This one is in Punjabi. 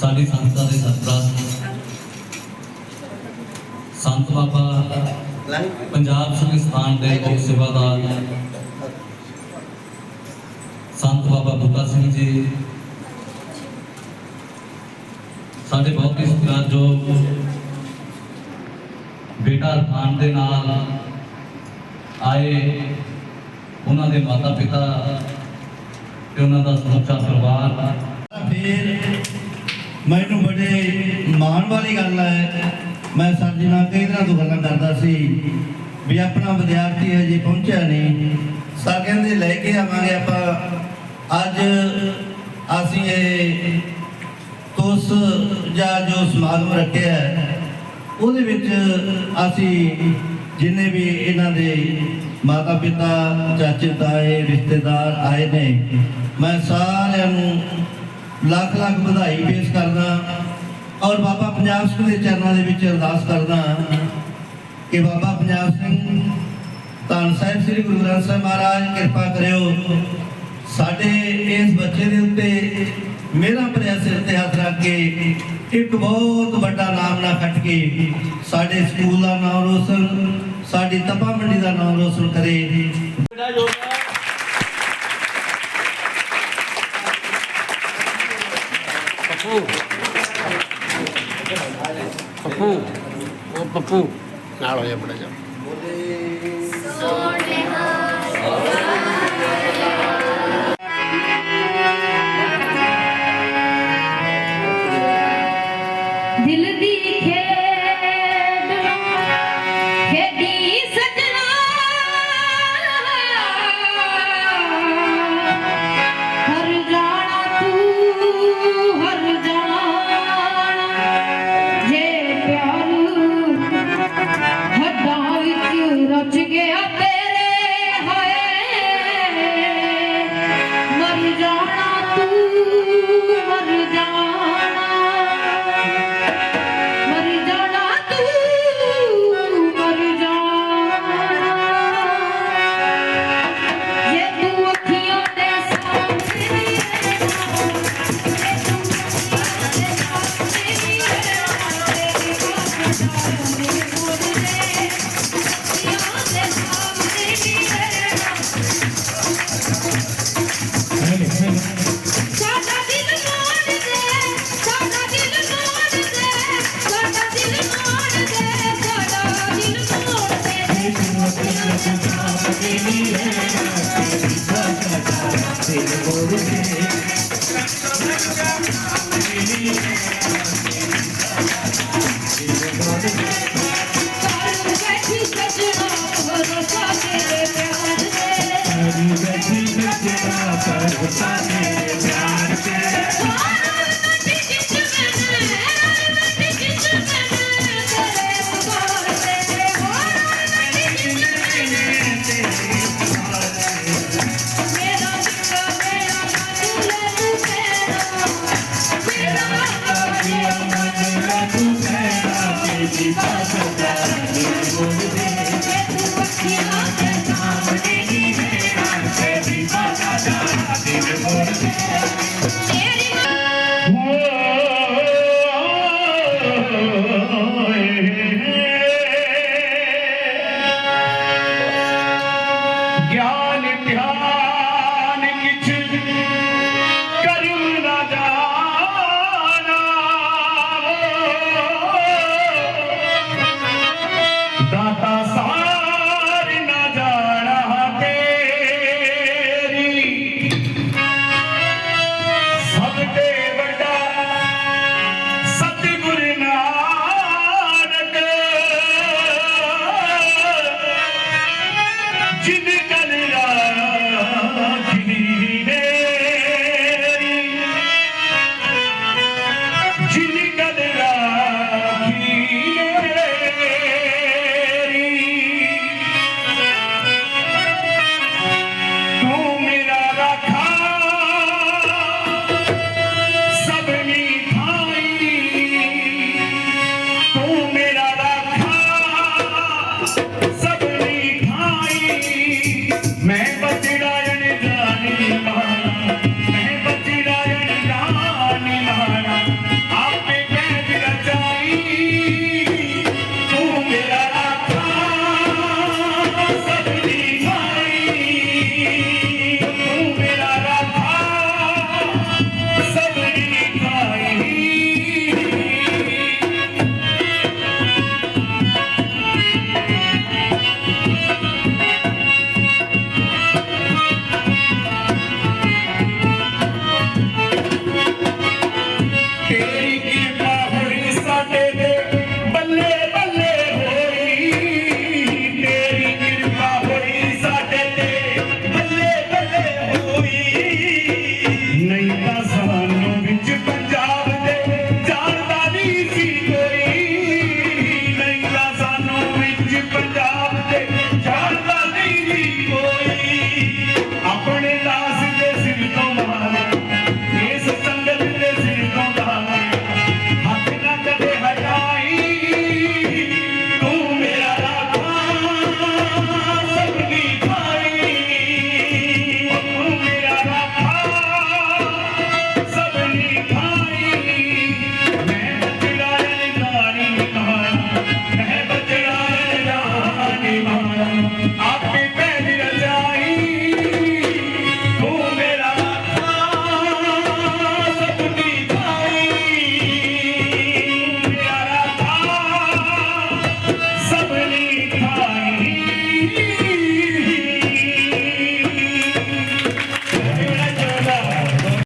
ਸਾਡੀ ਸੰਸਥਾ ਦੇ ਸਰਪ੍ਰਸਤ ਸੰਤ ਬਾਬਾ ਪੰਜਾਬ ਸੰਸਥਾਨ ਦੇ ਮੁੱਖ ਸੇਵਾਦਾਰ। ਸੰਤ ਬਾਬਾ ਬੁੱਟਾ ਸਿੰਘ ਜੀ। ਸਾਡੇ ਬਹੁਤ ਹੀ ਸਤਿਕਾਰਯੋਗ ਬੇਟਾ ਖਾਨ ਦੇ ਨਾਲ ਆਏ ਉਹਨਾਂ ਦੇ ਮਾਤਾ ਪਿਤਾ ਤੇ ਉਹਨਾਂ ਦਾ ਸਮੁੱਚਾ ਪਰਿਵਾਰ। ਫਿਰ ਮੈਨੂੰ ਬੜੇ ਮਾਣ ਵਾਲੀ ਗੱਲ ਹੈ। ਮੈਂ ਸਰ ਜੀ ਨਾਲ ਕਈ ਦਿਨਾਂ ਤੋਂ ਗੱਲਾਂ ਕਰਦਾ ਸੀ ਵੀ ਆਪਣਾ ਵਿਦਿਆਰਥੀ ਅਜੇ ਪਹੁੰਚਿਆ ਨਹੀਂ। ਸਰ ਕਹਿੰਦੇ ਲੈ ਕੇ ਆਵਾਂਗੇ ਆਪਾਂ। ਅੱਜ ਅਸੀਂ ਇਹ ਤੋਸ ਜਾਂ ਜੋ ਸਮਾਗਮ ਰੱਖਿਆ ਉਹਦੇ ਵਿੱਚ ਅਸੀਂ ਜਿੰਨੇ ਵੀ ਇਹਨਾਂ ਦੇ ਮਾਤਾ ਪਿਤਾ ਚਾਚੇ ਤਾਏ ਰਿਸ਼ਤੇਦਾਰ ਆਏ ਨੇ, ਮੈਂ ਸਾਰਿਆਂ ਨੂੰ ਲੱਖ ਲੱਖ ਵਧਾਈ ਪੇਸ਼ ਕਰਦਾ ਔਰ ਬਾਬਾ ਪੰਜਾਬ ਸਿੰਘ ਦੇ ਚਰਨਾਂ ਦੇ ਵਿੱਚ ਅਰਦਾਸ ਕਰਦਾ ਕਿ ਬਾਬਾ ਪੰਜਾਬ ਸਿੰਘ, ਧੰਨ ਸਾਹਿਬ ਸ੍ਰੀ ਗੁਰੂ ਗ੍ਰੰਥ ਸਾਹਿਬ ਮਹਾਰਾਜ, ਕਿਰਪਾ ਕਰਿਓ। ਸਾਡੇ ਇਸ ਬੱਚੇ ਦੇ ਉੱਤੇ ਮੇਰਾ ਭਰਿਆ ਸਿਰ ਤੇ ਹੱਥ ਰੱਖ ਕੇ ਇੱਕ ਬਹੁਤ ਵੱਡਾ ਨਾਮ ਨਾ ਖੱਟ ਕੇ ਸਾਡੇ ਸਕੂਲ ਦਾ ਨਾਮ ਰੋਸ਼ਨ, ਸਾਡੀ ਤਪਾ ਮੰਡੀ ਦਾ ਨਾਮ ਰੋਸ਼ਨ ਕਰੇ। ਪੱਪੂ ਪੱਪੂ ਉਹ ਪੱਪੂ ਨਾਲ ਹੋ ਜਾ ਬੜਾ ज्ञान ध्यान किछ कर्म ना जा